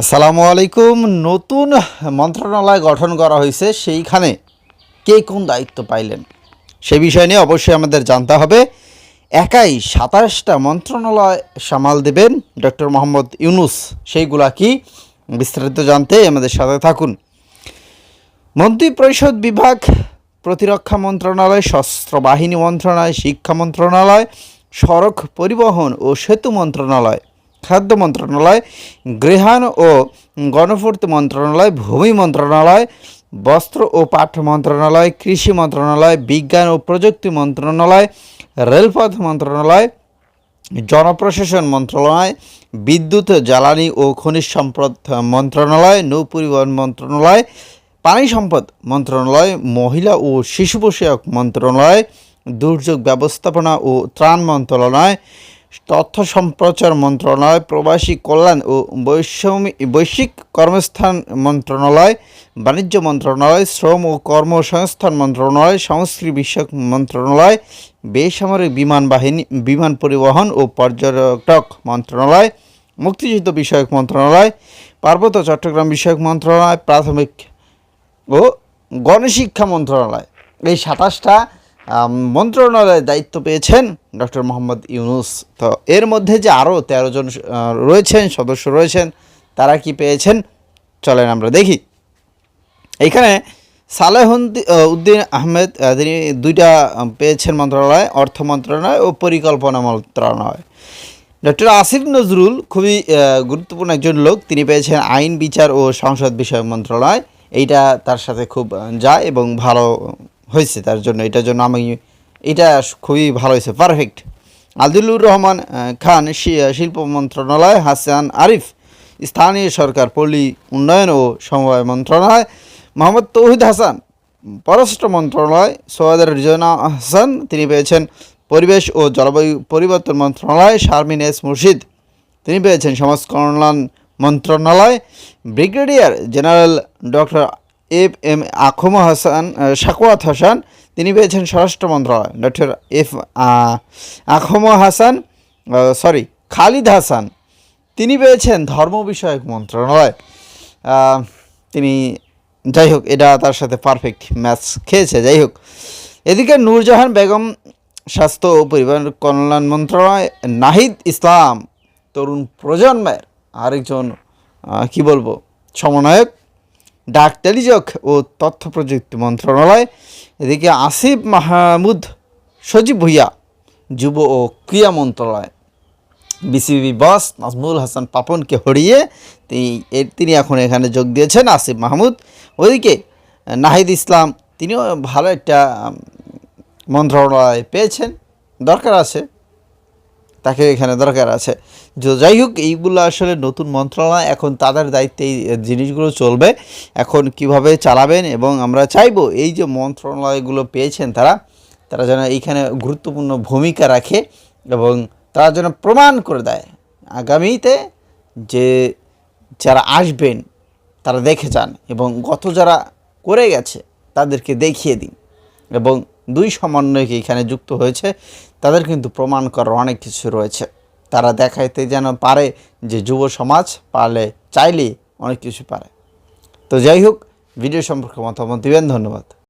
আসসালামু আলাইকুম। নতুন মন্ত্রণালয় গঠন করা হয়েছে। সেইখানে কে কোন দায়িত্ব পাইলেন? সে বিষয় নিয়ে অবশ্যই আমাদের জানতে হবে। একাই সাতাশটা মন্ত্রণালয় সামাল দেবেন ডক্টর মোহাম্মদ ইউনুস। সেইগুলা কি? বিস্তারিত জানতে আমাদের সাথে থাকুন। মন্ত্রী পরিষদ বিভাগ, প্রতিরক্ষা মন্ত্রণালয়, সশস্ত্র বাহিনী মন্ত্রণালয়, শিক্ষা মন্ত্রণালয়, সড়ক পরিবহন ও সেতু মন্ত্রণালয়। খাদ্য মন্ত্রণালয় গৃহায়ণ ও গণপূর্তি মন্ত্রণালয়, ভূমি মন্ত্রণালয়, বস্ত্র ও পাট মন্ত্রণালয়, কৃষি মন্ত্রণালয়, বিজ্ঞান ও প্রযুক্তি মন্ত্রণালয়, রেলপথ মন্ত্রণালয়, জনপ্রশাসন মন্ত্রণালয়, বিদ্যুৎ, জ্বালানি ও খনিজ সম্পদ মন্ত্রণালয়, নৌ পরিবহন মন্ত্রণালয়, পানি সম্পদ মন্ত্রণালয়, মহিলা ও শিশু বিষয়ক মন্ত্রণালয়, দুর্যোগ ব্যবস্থাপনা ও ত্রাণ মন্ত্রণালয় তথ্য সম্প্রচার মন্ত্রণালয়, প্রবাসী কল্যাণ ও বৈষম্য, বৈশ্বিক কর্মস্থান মন্ত্রণালয়, বাণিজ্য মন্ত্রণালয়, শ্রম ও কর্মসংস্থান মন্ত্রণালয়, সংস্কৃতি বিষয়ক মন্ত্রণালয়, বেসামরিক বিমান বাহিনী, বিমান পরিবহন ও পর্যটক মন্ত্রণালয়, মুক্তিযুদ্ধ বিষয়ক মন্ত্রণালয়, পার্বত্য চট্টগ্রাম বিষয়ক মন্ত্রণালয়, প্রাথমিক ও গণশিক্ষা মন্ত্রণালয়। এই সাতাশটা মন্ত্রণালয়ের দায়িত্ব পেয়েছেন ডক্টর মোহাম্মদ ইউনুস। তো এর মধ্যে যে আরও তেরো জন রয়েছেন, সদস্য রয়েছেন, তারা কি পেয়েছেন? চলেন আমরা দেখি। এখানে সালেহুদ্দি উদ্দিন আহমেদ তিনি দুইটা পেয়েছেন মন্ত্রণালয়, অর্থ মন্ত্রণালয় ও পরিকল্পনা মন্ত্রণালয়। ডক্টর আসিফ নজরুল খুবই গুরুত্বপূর্ণ একজন লোক। তিনি পেয়েছেন আইন, বিচার ও সংসদ বিষয়ক মন্ত্রণালয়। এইটা তার সাথে খুব যায় এবং ভালো হয়েছে, তার জন্য এটার জন্য আমি, এটা খুবই ভালো হয়েছে পারফেক্ট আদিলুর রহমান খান শিল্প মন্ত্রণালয়, হাসান আরিফ, স্থানীয় সরকার, পল্লী উন্নয়ন ও সমবায় মন্ত্রণালয়, মোহাম্মদ তৌহিদ হাসান, পররাষ্ট্র মন্ত্রণালয়, সৈয়দ রিজনা হাসান, তিনি পেয়েছেন পরিবেশ ও জলবায়ু পরিবর্তন মন্ত্রণালয়, শারমিন এস মুর্শিদ, তিনি পেয়েছেন সমাজ কল্যাণ মন্ত্রণালয়, brigadier general doctor F M আখম হাসান আহ, সাকুয়াত হাসান তিনি পেয়েছেন স্বরাষ্ট্র মন্ত্রণালয়। ডক্টর এফ আখম হাসান সরি খালিদ হাসান তিনি পেয়েছেন ধর্ম বিষয়ক মন্ত্রণালয়। তিনি যাই হোক এটা তার সাথে পারফেক্ট ম্যাচ খেয়েছে। যাই হোক এদিকে নূরজাহান বেগম স্বাস্থ্য ও পরিবার কল্যাণ মন্ত্রণালয় নাহিদ ইসলাম তরুণ প্রজন্মের আরেকজন কি বলব সমন্বয়ক ডাক টেলিযোগ ও তথ্য প্রযুক্তি মন্ত্রণালয়। এদিকে আসিফ মাহমুদ, সজীব ভুইয়া, যুব ও ক্রীড়া মন্ত্রণালয়। বিসিবি বস নাজমুল হাসান পাপনকে হরিয়ে তিনি তিনি এখন এখানে যোগ দিয়েছেন আসিফ মাহমুদ। ওইদিকে নাহিদ ইসলাম, তিনিও ভালো একটা মন্ত্রণালয় পেয়েছেন। দরকার আছে। তাকে এখানে দরকার আছে। যাই হোক, এইগুলো আসলে নতুন মন্ত্রণালয়, এখন তাদের দায়িত্বে এই জিনিসগুলো চলবে। এখন কীভাবে চালাবেন এবং আমরা চাইব, এই যে মন্ত্রণালয়গুলো পেয়েছেন তারা তারা যেন এইখানে গুরুত্বপূর্ণ ভূমিকা রাখে এবং তারা যেন প্রমাণ করে দেয়। আগামীতে যে যারা আসবেন, তারা দেখে যান এবং গত যারা করে গেছে, তাদেরকে দেখিয়ে দিন। এবং দুই সমন্বয়কে এখানে যুক্ত হয়েছে। তাদের কিন্তু প্রমাণ করার অনেক কিছু রয়েছে। তারা দেখাইতে যেন পারে যে যুব সমাজ পারলে চাইলে অনেক কিছু পারে। তো যাই হোক ভিডিও সম্পর্কে মতামত দিবেন, ধন্যবাদ।